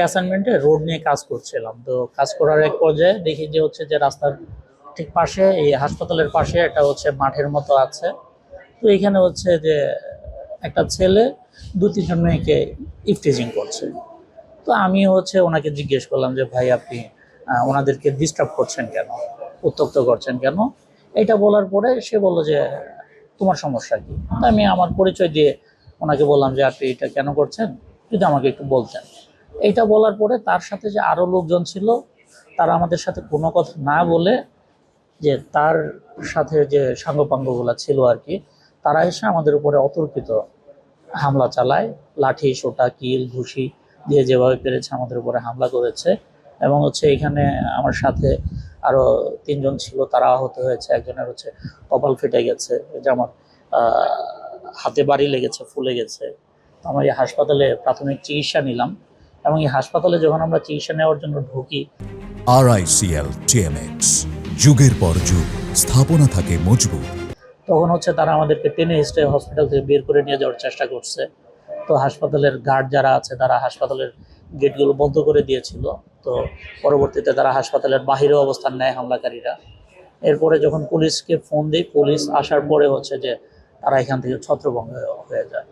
অ্যাসাইনমেন্টে road নিয়ে কাজ করছিলাম। তো কাজ করার এক পর্যায়ে দেখি যে হচ্ছে যে রাস্তার ঠিক পাশে, এই হাসপাতালের পাশে একটা হচ্ছে মাঠের মতো আছে। তো এখানে হচ্ছে যে একটা ছেলে দু, তিনজন মেয়েকে ইফটিজিং করছে। তো আমি হচ্ছে ওনাকে জিজ্ঞেস করলাম যে, ভাই, আপনি ওনাদেরকে ডিস্টার্ব করছেন কেন? উত্তক্ত করছেন কেন? এটা বলার পরে সে বলল যে, তোমার সমস্যা কি? আমি আমার পরিচয় দিয়ে ওনাকে বললাম যে, আপনি এটা কেন করছেন? যদি আমাকে একটু বলতেন। এইটা বলার পরে তার সাথে যে আরও লোকজন ছিল, তারা আমাদের সাথে কোনো কথা না বলে যে তার সাথে যে সাঙ্গপাঙ্গগুলো ছিল আর কি, তারা এসে আমাদের উপরে অতর্কিত হামলা চালায়। লাঠি, সোটা, কিল, ঘুষি দিয়ে যেভাবে পেরেছে আমাদের উপরে হামলা করেছে। এবং হচ্ছে এখানে আমার সাথে আরও তিনজন ছিল, তারা আহত হয়েছে। একজনের হচ্ছে কপাল ফেটে গেছে যে আমার হাতে বাড়ি লেগেছে, ফুলে গেছে। আমরা এই হাসপাতালে প্রাথমিক চিকিৎসা নিলাম। এবং এই হাসপাতালে যখন আমরা চিকিৎসা নেওয়ার জন্য ঢুকি আরআইসিএল টিএমএক্স যুগের পর যুগ স্থাপনা থাকে মজবুত। তখন হচ্ছে তারা আমাদেরকে টেনে হিস্টে হসপিটাল থেকে বের করে নিয়ে যাওয়ার চেষ্টা করছে। তো হাসপাতালের গার্ড যারা আছে তারা হাসপাতালের গেটগুলো বন্ধ করে দিয়েছিল। তো পরবর্তীতে তারা হাসপাতালের বাহিরে অবস্থান নেয় হামলাকারীরা। এরপরে যখন পুলিশকে ফোন দিই পুলিশ আসার পরে হচ্ছে যে তারা এখান থেকে ছত্রভঙ্গ হয়ে যায়।